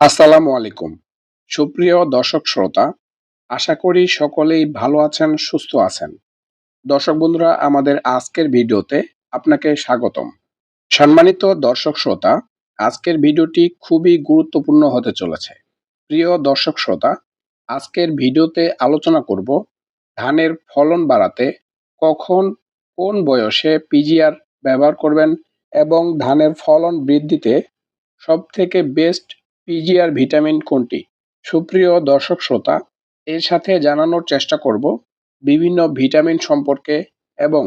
আসসালামু আলাইকুম। সুপ্রিয় দর্শক শ্রোতা, আশা করি সকলেই ভালো আছেন, সুস্থ আছেন। দর্শক বন্ধুরা, আমাদের আজকের ভিডিওতে আপনাকে স্বাগতম। সম্মানিত দর্শক শ্রোতা, আজকের ভিডিওটি খুবই গুরুত্বপূর্ণ হতে চলেছে। প্রিয় দর্শক শ্রোতা, আজকের ভিডিওতে আলোচনা করব ধানের ফলন বাড়াতে কখন কোন বয়সে পিজিআর ব্যবহার করবেন এবং ধানের ফলন বৃদ্ধিতে সবথেকে বেস্ট পিজিআর ভিটামিন কোনটি? সুপ্রিয় দর্শক শ্রোতা, এর সাথে জানানোর চেষ্টা করব বিভিন্ন ভিটামিন সম্পর্কে এবং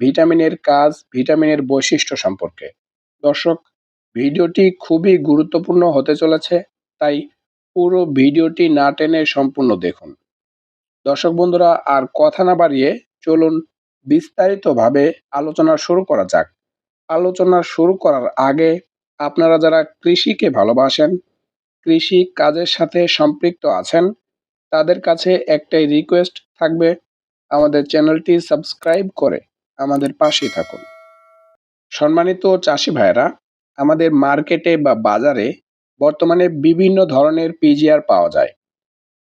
ভিটামিনের কাজ, ভিটামিনের বৈশিষ্ট্য সম্পর্কে। দর্শক, ভিডিওটি খুবই গুরুত্বপূর্ণ হতে চলেছে, তাই পুরো ভিডিওটি না টেনে সম্পূর্ণ দেখুন। দর্শক বন্ধুরা, আর কথা না বাড়িয়ে চলুন বিস্তারিতভাবে আলোচনা শুরু করা যাক। আলোচনা শুরু করার আগে আপনারা যারা কৃষিকে ভালোবাসেন কৃষি কাজের সাথে সম্পৃক্ত আছেন, তাদের কাছে একটাই রিকোয়েস্ট থাকবে, আমাদের চ্যানেলটি সাবস্ক্রাইব করে আমাদের পাশেই থাকুন। সম্মানিত চাষি ভাইরা আমাদের মার্কেটে বা বাজারে বর্তমানে বিভিন্ন ধরনের পিজিআর পাওয়া যায়।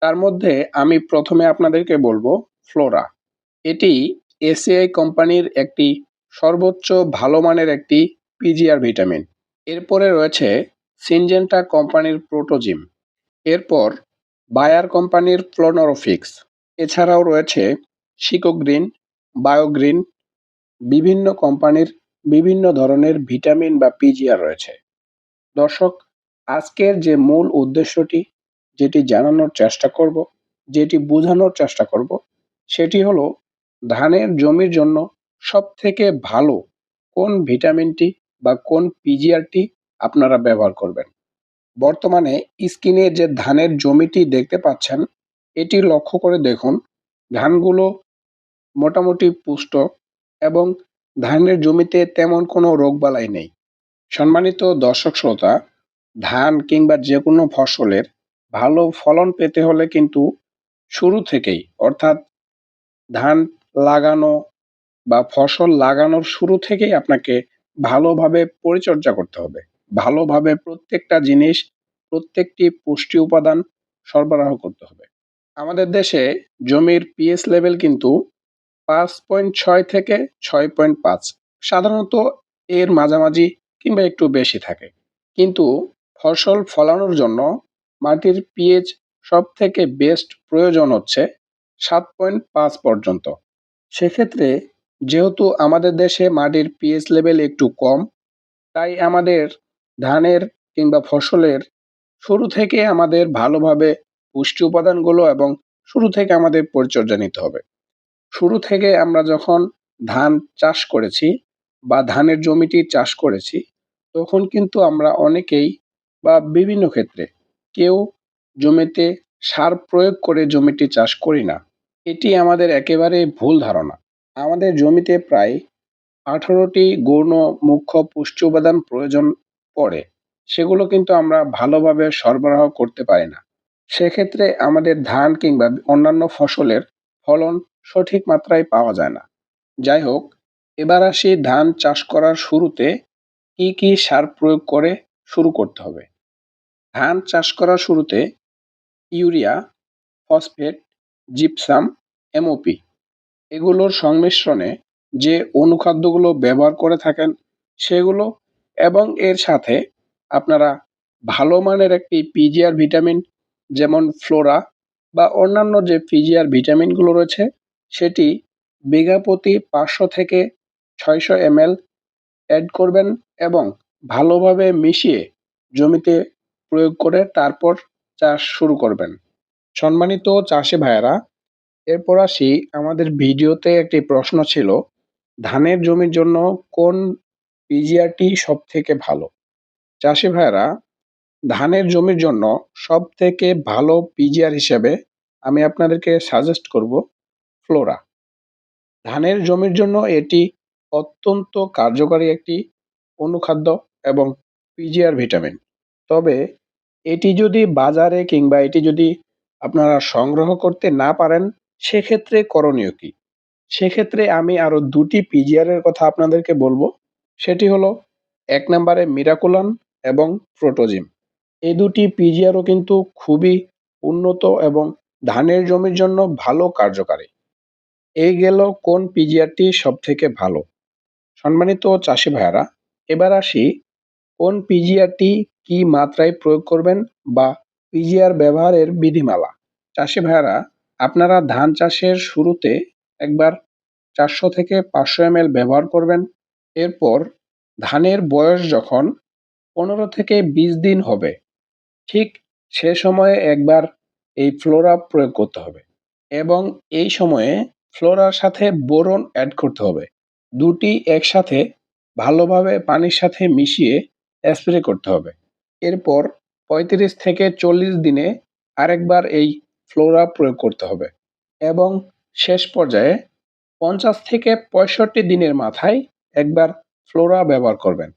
তার মধ্যে আমি প্রথমে আপনাদেরকে বলব ফ্লোরা এটি এসিআই কোম্পানির একটি সর্বোচ্চ ভালো মানের একটি পিজিআর ভিটামিন এরপরে রয়েছে সিনজেন্টা কোম্পানির প্রোটোজিম এরপর বায়ার কোম্পানির ফ্লোনোরোফিক্স এছাড়াও রয়েছে শিকোগ্রিন বায়োগ্রিন বিভিন্ন কোম্পানির বিভিন্ন ধরনের ভিটামিন বা পিজিআর রয়েছে। দর্শক, আজকের যে মূল উদ্দেশ্যটি, যেটি জানানোর চেষ্টা করব, যেটি বোঝানোর চেষ্টা করব, সেটি হলো ধানের জমির জন্য সবথেকে ভালো কোন ভিটামিনটি বা কোন পিজিআরটি আপনারা ব্যবহার করবেন। বর্তমানে স্ক্রিনে যে ধানের জমিটি দেখতে পাচ্ছেন, এটি লক্ষ্য করে দেখুন, ধানগুলো মোটামুটি পুষ্ট এবং ধানের জমিতে তেমন কোনো রোগবালাই নেই। সম্মানিত দর্শক শ্রোতা, ধান কিংবা যে কোনো ফসলের ভালো ফলন পেতে হলে কিন্তু শুরু থেকেই, অর্থাৎ ধান লাগানো বা ফসল লাগানোর শুরু থেকেই আপনাকে ভালোভাবে পরিচর্যা করতে হবে। ভালোভাবে প্রত্যেকটা জিনিস, প্রত্যেকটি পুষ্টি উপাদান সরবরাহ করতে হবে। আমাদের দেশে জমির পিএস লেভেল কিন্তু পাঁচ পয়েন্ট ছয় থেকে ছয় পয়েন্ট পাঁচ। সাধারণত এর মাঝামাঝি কিংবা একটু বেশি থাকে। কিন্তু ফসল ফলানোর জন্য মাটির পিএইচ সব থেকে বেস্ট প্রয়োজন হচ্ছে সাত পয়েন্ট পাঁচ পর্যন্ত। সেক্ষেত্রে যেহেতু আমাদের দেশে মাটির পিএইচ লেভেল একটু কম, তাই আমাদের ধানের কিংবা ফসলের শুরু থেকে আমাদের ভালোভাবে পুষ্টি উপাদানগুলো এবং শুরু থেকে আমাদের পরিচর্যা নিতে হবে। শুরু থেকে আমরা যখন ধান চাষ করেছি বা ধানের জমিটি চাষ করেছি, তখন কিন্তু আমরা অনেকেই বা বিভিন্ন ক্ষেত্রে কেউ জমিতে সার প্রয়োগ করে জমিটি চাষ করি না। এটি আমাদের একেবারে ভুল ধারণা। আমাদের জমিতে প্রায় আঠারোটি গৌণ মুখ্য পুষ্টি উপাদান প্রয়োজন পড়ে, সেগুলো কিন্তু আমরা ভালোভাবে সরবরাহ করতে পারি না। সেক্ষেত্রে আমাদের ধান কিংবা অন্যান্য ফসলের ফলন সঠিক মাত্রায় পাওয়া যায় না। যাই হোক, এবার আসি ধান চাষ করার শুরুতে কি কি সার প্রয়োগ করে শুরু করতে হবে? ধান চাষ করার শুরুতে ইউরিয়া, ফসফেট, জিপসাম, এমওপি এগুলোর সংমিশ্রণে যে অনুখাদ্যগুলো ব্যবহার করে থাকেন, সেগুলো এবং এর সাথে আপনারা ভালো মানের একটি পিজিআর ভিটামিন যেমন ফ্লোরা বা অন্যান্য যে পিজিআর ভিটামিনগুলো রয়েছে, সেটি বিঘা প্রতি পাঁচশো থেকে ছয়শো এমএল অ্যাড করবেন এবং ভালোভাবে মিশিয়ে জমিতে প্রয়োগ করে তারপর চাষ শুরু করবেন। সম্মানিত চাষি ভাইয়েরা, এরপর আসি আমাদের ভিডিওতে একটি প্রশ্ন ছিল, ধানের জমির জন্য কোন পিজিআরটি সব থেকে ভালো। চাষি ভাইয়েরা, ধানের জমির জন্য সব থেকে ভালো পিজিআর হিসেবে আমি আপনাদেরকে সাজেস্ট করব ফ্লোরা। ধানের জমির জন্য এটি অত্যন্ত কার্যকারী একটি অনুখাদ্য এবং পিজিআর ভিটামিন। তবে এটি যদি বাজারে কিংবা এটি যদি আপনারা সংগ্রহ করতে না পারেন, সেক্ষেত্রে করণীয় কি? সেক্ষেত্রে আমি আরও দুটি পিজিআরের কথা আপনাদেরকে বলব। সেটি হলো এক নম্বরে মিরাকুলান এবং প্রোটোজিম। এই দুটি পিজিআরও কিন্তু খুবই উন্নত এবং ধানের জমির জন্য ভালো কার্যকারী। এই গেল কোন পিজিআরটি সব থেকে ভালো? সম্মানিত চাষি ভাইয়ারা, এবার আসি কোন পিজিআরটি কি মাত্রায় প্রয়োগ করবেন বা পিজিআর ব্যবহারের বিধিমালা। চাষি ভাইয়ারা, আপনারা ধান চাষের শুরুতে একবার চারশো থেকে পাঁচশো এম ব্যবহার করবেন। এরপর ধানের বয়স যখন পনেরো থেকে বিশ দিন হবে, ঠিক সে সময়ে একবার এই ফ্লোরা প্রয়োগ করতে হবে এবং এই সময়ে ফ্লোরার সাথে বোরন অ্যাড করতে হবে। দুটি একসাথে ভালোভাবে পানির সাথে মিশিয়ে স্প্রে করতে হবে। এরপর পঁয়ত্রিশ থেকে চল্লিশ দিনে আরেকবার এই ফ্লোরা প্রয়োগ করতে হবে এবং শেষ পর্যায়ে পঞ্চাশ থেকে পঁয়ষট্টি দিনের মাথায় একবার ফ্লোরা ব্যবহার করবেন।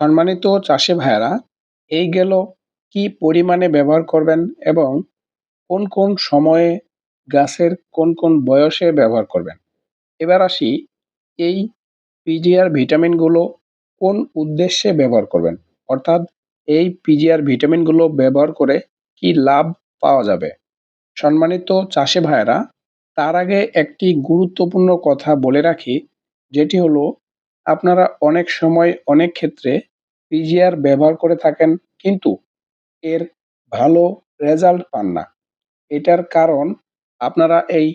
সম্মানিত চাষি ভাইয়েরা, এই গেল কি পরিমাণে ব্যবহার করবেন এবং কোন কোন সময়ে গাছের কোন কোন বয়সে ব্যবহার করবেন। এবার আসি এই পিজিআর ভিটামিনগুলো কোন উদ্দেশ্যে ব্যবহার করবেন? অর্থাৎ এই পিজিআর ভিটামিনগুলো ব্যবহার করে কি লাভ পাওয়া যাবে? সম্মানিত চাষি ভাইয়েরা, তার আগে একটি গুরুত্বপূর্ণ কথা বলে রাখি, যেটি হলো আপনারা অনেক সময় অনেক ক্ষেত্রে পিজিআর ব্যবহার করে থাকেন, কিন্তু এর ভালো রেজাল্ট পান না। এটার কারণ আপনারা এই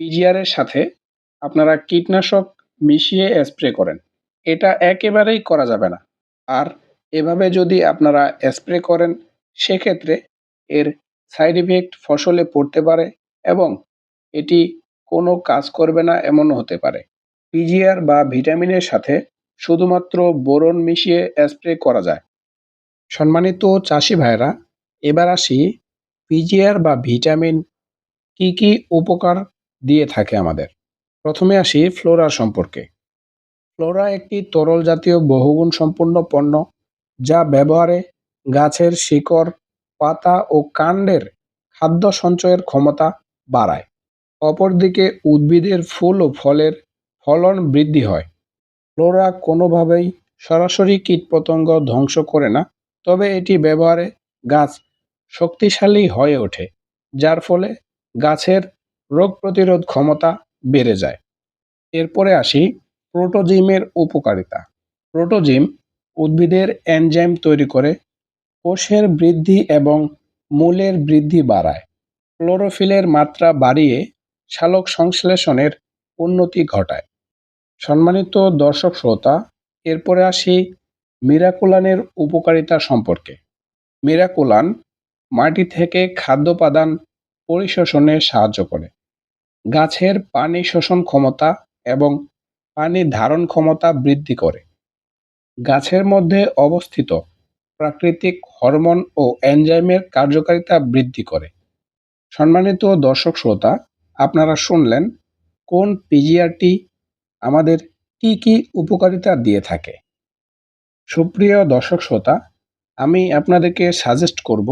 পিজিআরের সাথে আপনারা কীটনাশক মিশিয়ে স্প্রে করেন। এটা একেবারেই করা যাবে না। আর এভাবে যদি আপনারা স্প্রে করেন, সেক্ষেত্রে এর সাইড ইফেক্ট ফসলে পড়তে পারে এবং এটি কোনো কাজ করবে না, এমনও হতে পারে। পিজিআর বা ভিটামিনের সাথে শুধুমাত্র বোরন মিশিয়ে স্প্রে করা যায়। সম্মানিত চাষি ভাইরা এবার আসি পিজিআর বা ভিটামিন কি কি উপকার দিয়ে থাকে আমাদের। প্রথমে আসি ফ্লোরা সম্পর্কে। ফ্লোরা একটি তরল জাতীয় বহুগুণ সম্পূর্ণ পণ্য যা ব্যবহারে গাছের শিকড়, পাতা ও কাণ্ডের খাদ্য সঞ্চয়ের ক্ষমতা বাড়ায়। অপরদিকে উদ্ভিদের ফুল ও ফলের ফলন বৃদ্ধি হয়। ফ্লোরা কোনোভাবেই সরাসরি কীটপতঙ্গ ধ্বংস করে না, তবে এটি ব্যবহারে গাছ শক্তিশালী হয়ে ওঠে, যার ফলে গাছের রোগ প্রতিরোধ ক্ষমতা বেড়ে যায়। এরপরে আসি প্রোটোজিমের উপকারিতা। প্রোটোজিম উদ্ভিদের এনজাইম তৈরি করে কোষের বৃদ্ধি এবং মূলের বৃদ্ধি বাড়ায়। ক্লোরোফিলের মাত্রা বাড়িয়ে শালক সংশ্লেষণের উন্নতি ঘটায়। সম্মানিত দর্শক শ্রোতা, এরপরে আসি মিরাকুলানের উপকারিতা সম্পর্কে। মিরাকুলান মাটি থেকে খাদ্যপাদান পরিশোষণে সাহায্য করে। গাছের পানি শোষণ ক্ষমতা এবং পানি ধারণ ক্ষমতা বৃদ্ধি করে। গাছের মধ্যে অবস্থিত প্রাকৃতিক হরমোন ও এনজাইমের কার্যকারিতা বৃদ্ধি করে। সম্মানিত দর্শক শ্রোতা, আপনারা শুনলেন কোন পিজিআরটি আমাদের কি কি উপকারিতা দিয়ে থাকে? সুপ্রিয় দর্শক শ্রোতা, আমি আপনাদেরকে সাজেস্ট করব,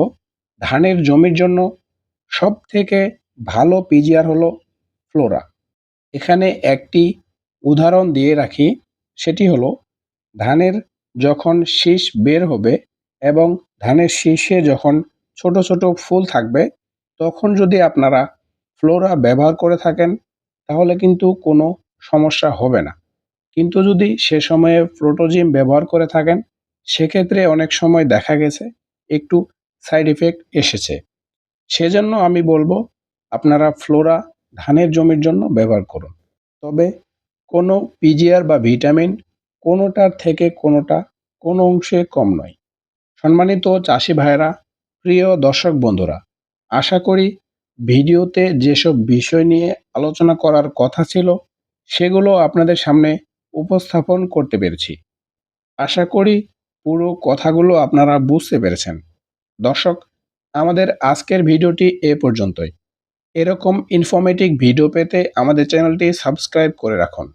ধানের জমির জন্য সব থেকে ভালো পিজিআর হলো ফ্লোরা এখানে একটি উদাহরণ দিয়ে রাখি, সেটি হলো ধানের যখন শীষ বের হবে এবং ধানের শীষে যখন ছোট ছোট ফুল থাকবে, তখন যদি আপনারা ফ্লোরা ব্যবহার করে থাকেন, তাহলে কিন্তু কোনো সমস্যা হবে না। কিন্তু যদি সে সময়ে প্রোটোজিম ব্যবহার করে থাকেন, সেক্ষেত্রে অনেক সময় দেখা গেছে, একটু সাইড ইফেক্ট এসেছে। সেজন্য আমি বলব, আপনারা ফ্লোরা ধানের জমির জন্য ব্যবহার করুন। তবে কোনো পিজিআর বা ভিটামিন কোনোটার থেকে কোনোটা কোনো অংশে কম নয়। সম্মানিত চাষি ভাইয়েরা, প্রিয় দর্শক বন্ধুরা, আশা করি ভিডিওতে যেসব বিষয় নিয়ে আলোচনা করার কথা ছিল সেগুলো আপনাদের সামনে উপস্থাপন করতে পেরেছি। আশা করি পুরো কথাগুলো আপনারা বুঝতে পেরেছেন। দর্শক, আমাদের আজকের ভিডিওটি এ পর্যন্তই। এরকম ইনফরমেটিভ ভিডিও পেতে আমাদের চ্যানেলটি সাবস্ক্রাইব করে রাখুন।